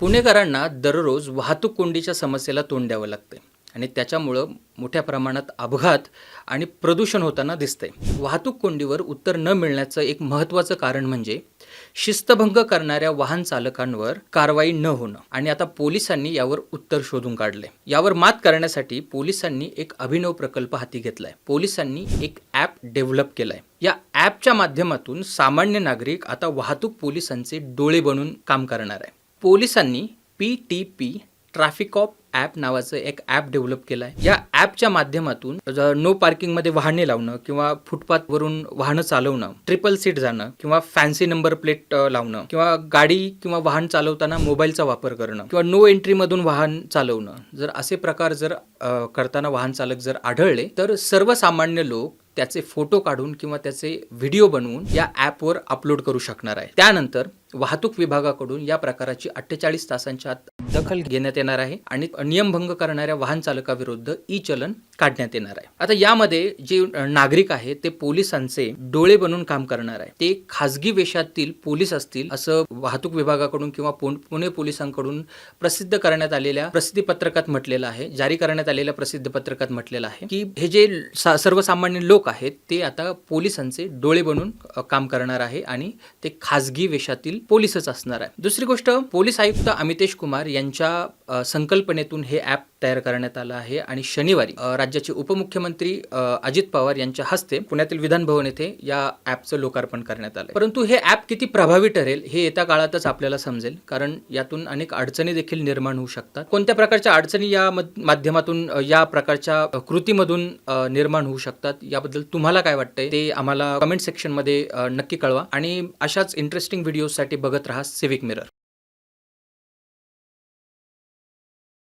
पुणेकरांना दररोज वाहतूक कोंडीच्या समस्येला तोंड द्यावं लागते आणि त्याच्यामुळं मोठ्या प्रमाणात अपघात आणि प्रदूषण होताना दिसते वाहतूक कोंडीवर उत्तर न मिळण्याचं एक महत्त्वाचं कारण म्हणजे शिस्तभंग करणाऱ्या वाहन चालकांवर कारवाई न होणं. आणि आता पोलिसांनी यावर उत्तर शोधून काढले यावर मात करण्यासाठी पोलिसांनी एक अभिनव प्रकल्प हाती घेतलाय. पोलिसांनी एक ॲप डेव्हलप केलाय. या ॲपच्या माध्यमातून सामान्य नागरिक आता वाहतूक पोलिसांचे डोळे बनून काम करणार आहे. पोलिसांनी P T P traffic of app नावाचं एक ॲप डेव्हलप केलं आहे. या ॲपच्या माध्यमातून नो पार्किंगमध्ये वाहने लावणं किंवा फुटपाथवरून वाहनं चालवणं ट्रिपल सीट जाणं किंवा फॅन्सी नंबर प्लेट लावणं किंवा गाडी किंवा वाहन चालवताना मोबाईलचा वापर करणं किंवा नो एंट्रीमधून वाहन चालवणं जर असे प्रकार जर करताना वाहन चालक जर आढळले तर सर्वसामान्य लोक त्याचे फोटो काढून किंवा त्याचे व्हिडिओ बनवून या ॲपवर अपलोड करू शकणार आहे त्यानंतर वाहतूक विभागाकडून या प्रकाराची अठ्ठेचाळीस तासांच्या आत दखल घेण्यात येणार आहे आणि नियमभंग करणाऱ्या वाहन चालकाविरुद्ध ई चलन काढण्यात येणार आहे. आता यामध्ये जे नागरिक आहे ते पोलिसांचे डोळे बनून काम करणार आहे. ते खासगी वेशातील पोलीस असतील असं वाहतूक विभागाकडून किंवा पुणे पोलिसांकडून प्रसिद्ध करण्यात आलेल्या प्रसिद्धी पत्रकात म्हटलेलं आहे जारी करण्यात आलेल्या प्रसिद्ध पत्रकात म्हटलेलं आहे की हे जे सा- सर्वसामान्य लोक आहेत ते आता पोलिसांचे डोळे बनून काम करणार आहे आणि ते खासगी वेशातील पोलीसच असणार आहे. दुसरी गोष्ट पोलीस आयुक्त अमितेश कुमार यांच्या संकल्पनेतून हे ॲप तयार करण्यात आलं आहे आणि शनिवारी राज्याचे उपमुख्यमंत्री अजित पवार यांच्या हस्ते पुण्यातील विधान भवन येथे या ॲपचं लोकार्पण करण्यात आलं परंतु हे ॲप किती प्रभावी ठरेल हे येत्या काळातच आपल्याला समजेल कारण यातून अनेक अडचणी देखील निर्माण होऊ शकतात. कोणत्या प्रकारच्या अडचणी या माध्यमातून या प्रकारच्या कृतीमधून निर्माण होऊ शकतात याबद्दल तुम्हाला काय वाटतंय ते आम्हाला कमेंट सेक्शनमध्ये नक्की कळवा. आणि अशाच इंटरेस्टिंग व्हिडिओसाठी बघत राहा सिविक मिरर